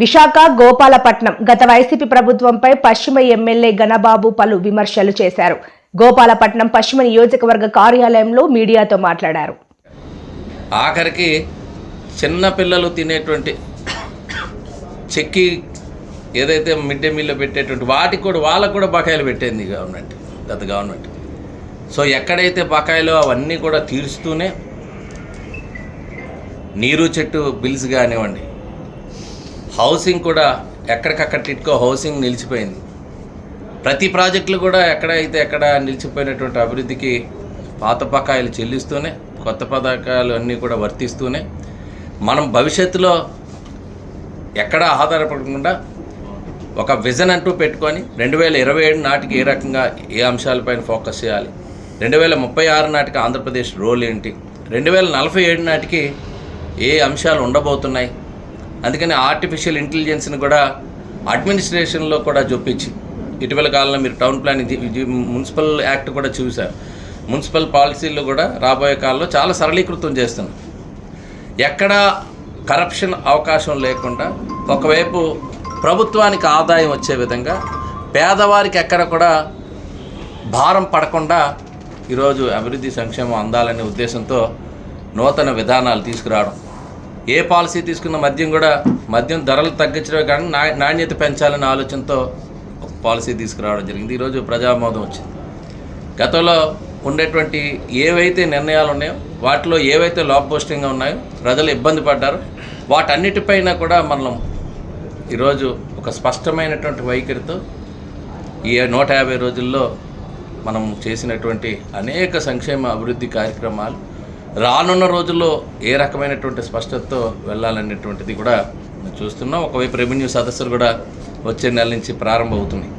విశాఖ గోపాలపట్నం గత వైసీపీ ప్రభుత్వంపై పశ్చిమ ఎమ్మెల్యే గణబాబు పలు విమర్శలు చేశారు. గోపాలపట్నం పశ్చిమ నియోజకవర్గ కార్యాలయంలో మీడియాతో మాట్లాడారు. ఆఖరికి చిన్నపిల్లలు తినేటువంటి చెక్కి ఏదైతే మిడ్ డే మీల్లో పెట్టేటువంటి వాటికి కూడా వాళ్ళకు కూడా బకాయిలు పెట్టింది గవర్నమెంట్ గత గవర్నమెంట్. సో ఎక్కడైతే బకాయిలు అవన్నీ కూడా తీరుస్తూనే నీరు చెట్టు బిల్స్ కానివ్వండి హౌసింగ్ కూడా ఎక్కడికక్కడ టిట్కో హౌసింగ్ నిలిచిపోయింది. ప్రతి ప్రాజెక్టులు కూడా ఎక్కడైతే ఎక్కడ నిలిచిపోయినటువంటి అభివృద్ధికి పాత బకాయిలు చెల్లిస్తూనే కొత్త పథకాలు అన్నీ కూడా వర్తిస్తూనే మనం భవిష్యత్తులో ఎక్కడ ఆధారపడకుండా ఒక విజన్ అంటూ పెట్టుకొని రెండు వేల ఇరవై ఏడు నాటికి ఏ రకంగా ఏ అంశాలపైన ఫోకస్ చేయాలి? రెండు వేల ముప్పై ఆరు నాటికి ఆంధ్రప్రదేశ్ రోల్ ఏంటి? రెండు వేల నలభై ఏడు నాటికి ఏ అంశాలు ఉండబోతున్నాయి? అందుకని ఆర్టిఫిషియల్ ఇంటెలిజెన్స్ని కూడా అడ్మినిస్ట్రేషన్లో కూడా చూపించి ఇటీవల కాలంలో మీరు టౌన్ ప్లానింగ్ మున్సిపల్ యాక్ట్ కూడా చూశారు. మున్సిపల్ పాలసీలు కూడా రాబోయే కాలంలో చాలా సరళీకృతం చేస్తున్నాం ఎక్కడ కరప్షన్ అవకాశం లేకుండా ఒకవైపు ప్రభుత్వానికి ఆదాయం వచ్చే విధంగా పేదవారికి ఎక్కడ కూడా భారం పడకుండా ఈరోజు అభివృద్ధి సంక్షేమం అందాలనే ఉద్దేశంతో నూతన విధానాలు తీసుకురావడం. ఏ పాలసీ తీసుకున్న మద్యం కూడా మద్యం ధరలు తగ్గించడమే కానీ నాణ్యత పెంచాలనే ఆలోచనతో ఒక పాలసీ తీసుకురావడం జరిగింది. ఈరోజు ప్రజామోదం వచ్చింది. గతంలో ఉండేటువంటి ఏవైతే నిర్ణయాలు ఉన్నాయో వాటిలో ఏవైతే లోపపోస్టింగ్గా ఉన్నాయో ప్రజలు ఇబ్బంది పడ్డారు. వాటన్నిటిపైన కూడా మనం ఈరోజు ఒక స్పష్టమైనటువంటి వైఖరితో ఈ నూట యాభై రోజుల్లో మనం చేసినటువంటి అనేక సంక్షేమ అభివృద్ధి కార్యక్రమాలు రానున్న రోజుల్లో ఏ రకమైనటువంటి స్పష్టతతో వెళ్ళాలనేటువంటిది కూడా చూస్తున్నాం. ఒకవైపు రెవెన్యూ సదస్సులు కూడా వచ్చే నెల నుంచి ప్రారంభమవుతున్నాయి.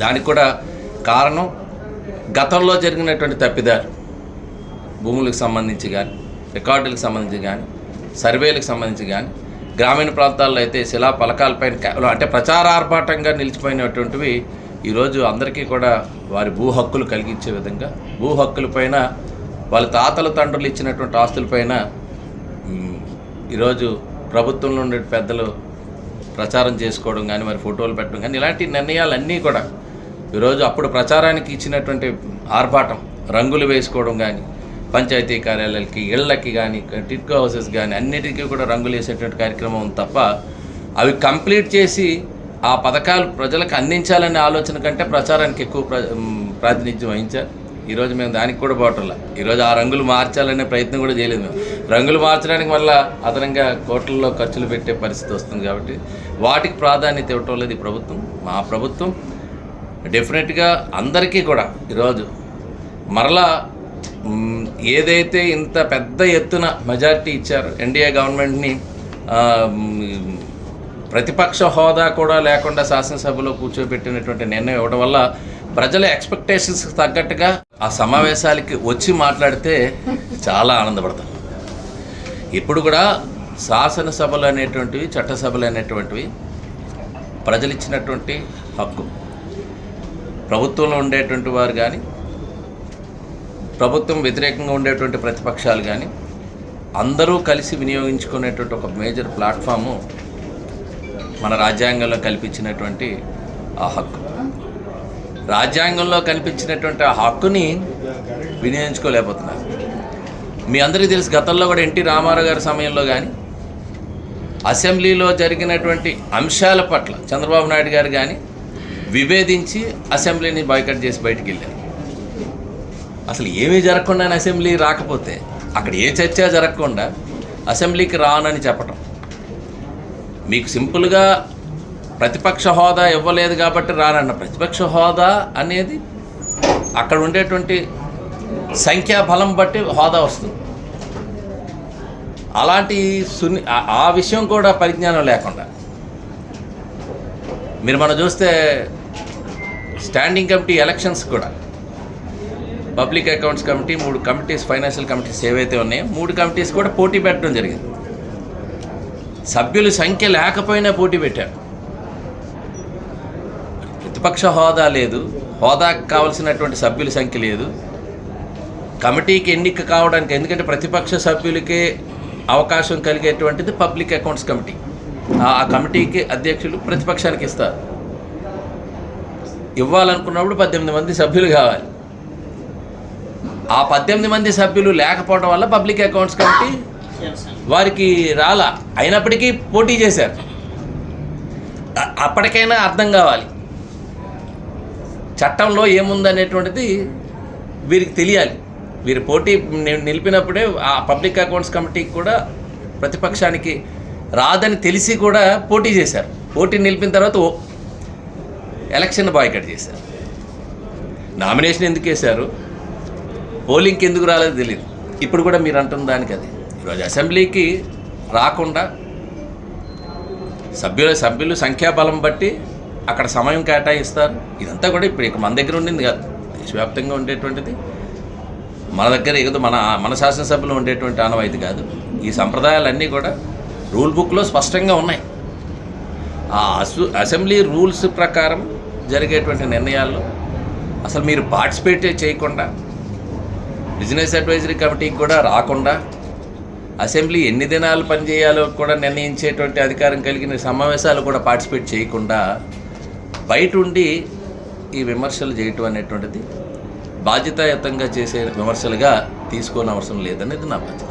దానికి కూడా కారణం గతంలో జరిగినటువంటి తప్పిదారు భూములకు సంబంధించి కానీ రికార్డులకు సంబంధించి కానీ సర్వేలకు సంబంధించి కానీ గ్రామీణ ప్రాంతాల్లో అయితే శిలా పలకాలపైన కేవలం అంటే ప్రచారార్భాటంగా నిలిచిపోయినటువంటివి ఈరోజు అందరికీ కూడా వారి భూ హక్కులు కలిగించే విధంగా భూ హక్కులపైన వాళ్ళ తాతల తండ్రులు ఇచ్చినటువంటి ఆస్తులపైన ఈరోజు ప్రభుత్వంలో ఉండే పెద్దలు ప్రచారం చేసుకోవడం కానీ మరి ఫోటోలు పెట్టడం కానీ ఇలాంటి నిర్ణయాలన్నీ కూడా ఈరోజు అప్పుడు ప్రచారానికి ఇచ్చినటువంటి ఆర్భాటం రంగులు వేసుకోవడం కానీ పంచాయతీ కార్యాలయాలకి ఇళ్ళకి కానీ టిట్కో హౌసెస్ కానీ అన్నిటికీ కూడా రంగులు వేసేటువంటి కార్యక్రమం ఉంది తప్ప అవి కంప్లీట్ చేసి ఆ పథకాలు ప్రజలకు అందించాలనే ఆలోచన కంటే ప్రచారానికి ఎక్కువ ప్రాతినిధ్యం వహించారు. ఈరోజు మేము దానికి కూడా పోవటంలా. ఈరోజు ఆ రంగులు మార్చాలనే ప్రయత్నం కూడా చేయలేదు మేము. రంగులు మార్చడానికి వల్ల అదనంగా కోట్లలో ఖర్చులు పెట్టే పరిస్థితి వస్తుంది కాబట్టి వాటికి ప్రాధాన్యత ఇవ్వటం లేదు ఈ ప్రభుత్వం మా ప్రభుత్వం. డెఫినెట్గా అందరికీ కూడా ఈరోజు మరలా ఏదైతే ఇంత పెద్ద ఎత్తున మెజార్టీ ఇచ్చారు ఎన్డీఏ గవర్నమెంట్ని ప్రతిపక్ష హోదా కూడా లేకుండా శాసనసభలో కూర్చోబెట్టినటువంటి నిర్ణయం ఇవ్వడం వల్ల ప్రజల ఎక్స్పెక్టేషన్స్ తగ్గట్టుగా ఆ సమావేశాలకి వచ్చి మాట్లాడితే చాలా ఆనందపడతాను. ఇప్పుడు కూడా శాసనసభలు అనేటువంటివి చట్టసభలు అనేటువంటివి ప్రజలు ఇచ్చినటువంటి హక్కు. ప్రభుత్వంలో ఉండేటువంటి వారు కానీ ప్రభుత్వం వ్యతిరేకంగా ఉండేటువంటి ప్రతిపక్షాలు కానీ అందరూ కలిసి వినియోగించుకునేటువంటి ఒక మేజర్ ప్లాట్ఫాము మన రాజ్యాంగంలో కల్పించినటువంటి ఆ హక్కు. రాజ్యాంగంలో కనిపించినటువంటి ఆ హక్కుని వినియోగించుకోలేకపోతున్నారు. మీ అందరికీ తెలుసు గతంలో కూడా ఎన్టీ రామారావు గారి సమయంలో కానీ అసెంబ్లీలో జరిగినటువంటి అంశాల పట్ల చంద్రబాబు నాయుడు గారు కానీ విభేదించి అసెంబ్లీని బాయ్కట్ చేసి బయటికి వెళ్ళారు. అసలు ఏమీ జరగకుండా అసెంబ్లీ రాకపోతే అక్కడ ఏ చర్చ జరగకుండా అసెంబ్లీకి రానని చెప్పటం. మీకు సింపుల్గా ప్రతిపక్ష హోదా ఇవ్వలేదు కాబట్టి రానన్న ప్రతిపక్ష హోదా అనేది అక్కడ ఉండేటువంటి సంఖ్యాబలం బట్టి హోదా వస్తుంది. అలాంటి సున్ని ఆ- ఆ విషయం కూడా పరిజ్ఞానం లేకుండా. మీరు మనం చూస్తే స్టాండింగ్ కమిటీ ఎలక్షన్స్ కూడా. పబ్లిక్ అకౌంట్స్ కమిటీ మూడు కమిటీస్ ఫైనాన్షియల్ కమిటీస్ ఏవైతే ఉన్నాయో మూడు కమిటీస్ కూడా పోటీ పెట్టడం జరిగింది. సభ్యుల సంఖ్య లేకపోయినా పోటీ పెట్టారు. నిష్పక్ష హోదా లేదు. హోదాకు కావలసినటువంటి సభ్యుల సంఖ్య లేదు. కమిటీకి ఎన్నిక కావడానికి ఎందుకంటే ప్రతిపక్ష సభ్యులకే అవకాశం కలిగేటువంటిది పబ్లిక్ అకౌంట్స్ కమిటీ. ఆ కమిటీకి అధ్యక్షులు ప్రతిపక్షానికి ఇస్తారు. ఇవ్వాలనుకున్నప్పుడు పద్దెనిమిది మంది సభ్యులు కావాలి. ఆ పద్దెనిమిది మంది సభ్యులు లేకపోవడం వల్ల పబ్లిక్ అకౌంట్స్ కమిటీ వారికి రాలా. అయినప్పటికీ పోటీ చేశారు. అప్పటికైనా అర్థం కావాలి. చట్టంలో ఏముందనేటువంటిది వీరికి తెలియాలి. వీరి పోటీ నిలిపినప్పుడే ఆ పబ్లిక్ అకౌంట్స్ కమిటీకి కూడా ప్రతిపక్షానికి రాదని తెలిసి కూడా పోటీ చేశారు. పోటీ నిలిపిన తర్వాత ఎలక్షన్ బాయ్కట్ చేశారు. నామినేషన్ ఎందుకు వేశారు? పోలింగ్కి ఎందుకు రాలేదో తెలియదు ఇప్పుడు కూడా మీరు అంటున్న దానికి అది. ఈరోజు అసెంబ్లీకి రాకుండా సభ్యుల సభ్యులు సంఖ్యాబలం బట్టి అక్కడ సమయం కేటాయిస్తారు. ఇదంతా కూడా ఇప్పుడు ఇక మన దగ్గర ఉండింది కాదు. దేశవ్యాప్తంగా ఉండేటువంటిది. మన దగ్గర ఏదో మన మన శాసనసభలో ఉండేటువంటి ఆనవాయితీ కాదు. ఈ సంప్రదాయాలన్నీ కూడా రూల్ బుక్లో స్పష్టంగా ఉన్నాయి. ఆ అసు అసెంబ్లీ రూల్స్ ప్రకారం జరిగేటువంటి నిర్ణయాల్లో అసలు మీరు పార్టిసిపేట్ చేయకుండా బిజినెస్ అడ్వైజరీ కమిటీకి కూడా రాకుండా అసెంబ్లీ ఎన్ని దినాలు పనిచేయాలో కూడా నిర్ణయించేటువంటి అధికారం కలిగిన సమావేశాలు కూడా పార్టిసిపేట్ చేయకుండా బయట ఉండి ఈ విమర్శలు చేయటం అనేటువంటిది బాధ్యతాయుతంగా చేసే విమర్శలుగా తీసుకోని అవసరం లేదనేది నా బాధ్యత